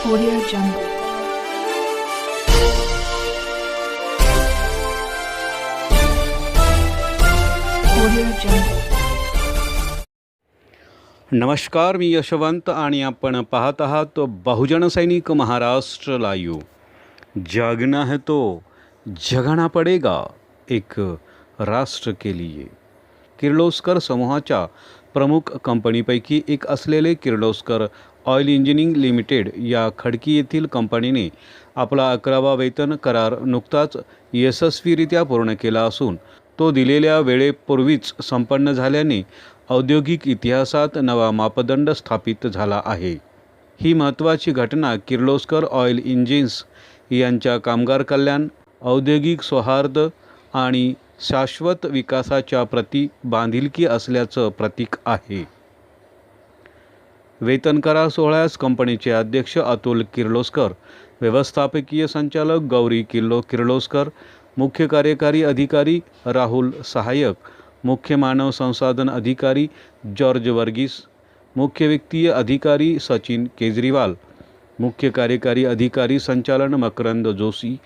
Audio Jungle. नमस्कार मी यशवंत आणि आपण पाहत आहात बहुजन सैनिक महाराष्ट्र लाईव्ह. जागना है तो जगणा पडेगा एक राष्ट्र के लिए. किर्लोस्कर समूहाच्या प्रमुख कंपनीपैकी एक असलेले किर्लोस्कर ऑइल इंजिनिंग लिमिटेड या खडकी येथील कंपनीने आपला अकरावा वेतन करार नुकताच यशस्वीरित्या पूर्ण केला असून तो दिलेल्या वेळेपूर्वीच संपन्न झाल्याने औद्योगिक इतिहासात नवा मापदंड स्थापित झाला आहे. ही महत्त्वाची घटना किर्लोस्कर ऑइल इंजिन्स यांच्या कामगार कल्याण औद्योगिक सौहार्द आणि शाश्वत विकासाच्या प्रति बांधिलकी असल्याचं प्रतीक आहे. वेतन करार सोहळ्यास कंपनीचे अध्यक्ष अतुल किर्लोस्कर व्यवस्थापकीय संचालक गौरी किर्लो किर्लोस्कर मुख्य कार्यकारी अधिकारी राहुल सहाय्यक मुख्य मानव संसाधन अधिकारी जॉर्ज वर्गीस मुख्य वित्तीय अधिकारी सचिन केजरीवाल मुख्य कार्यकारी अधिकारी संचालन Makarand Joshi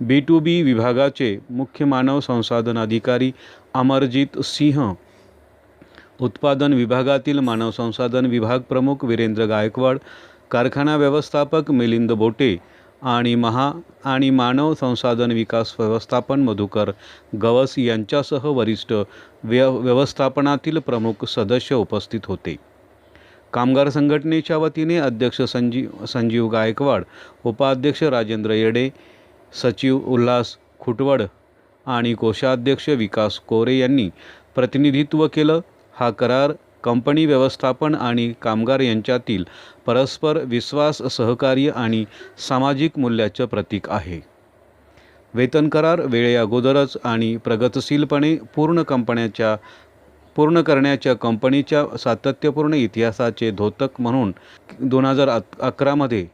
B to B विभागाचे मुख्य मानव संसाधन अधिकारी अमरजीत सिंह उत्पादन विभागातील मानव संसाधन विभाग प्रमुख वीरेंद्र गायकवाड कारखाना व्यवस्थापक मिलिंद बोटे आणि महा आणि मानव संसाधन विकास व्यवस्थापन मधुकर गवस यांच्यासह वरिष्ठ व्य व्यवस्थापनातील प्रमुख सदस्य उपस्थित होते. कामगार संघटनेच्या वतीने अध्यक्ष संजीव संजीव गायकवाड उपाध्यक्ष राजेंद्र येडे सचिव उल्हास खुटवड आणि कोषाध्यक्ष विकास कोरे यांनी प्रतिनिधित्व केलं. हा करार कंपनी व्यवस्थापन आणि कामगार यांच्यातील परस्पर विश्वास सहकार्य आणि सामाजिक मूल्याचं प्रतीक आहे. वेतन करार वेळेअगोदरच आणि प्रगतशीलपणे पूर्ण कंपन्याच्या पूर्ण करण्याच्या कंपनीच्या सातत्यपूर्ण इतिहासाचे धोतक म्हणून दोन हजार अक अकरामध्ये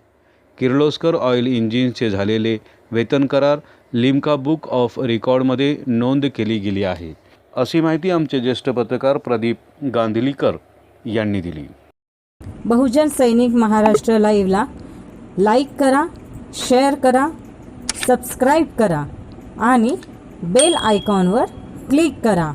किर्लोस्कर ऑइल इंजिनचे झालेले वेतन करार लिम्का बुक ऑफ रेकॉर्डमध्ये नोंद केली गेली आहे. अशी माहिती आमचे ज्येष्ठ पत्रकार प्रदीप गांधिलीकर यांनी दिली. बहुजन सैनिक महाराष्ट्र लाईव्हला लाईक करा शेअर करा सबस्क्राईब करा आणि बेल आयकॉनवर क्लिक करा.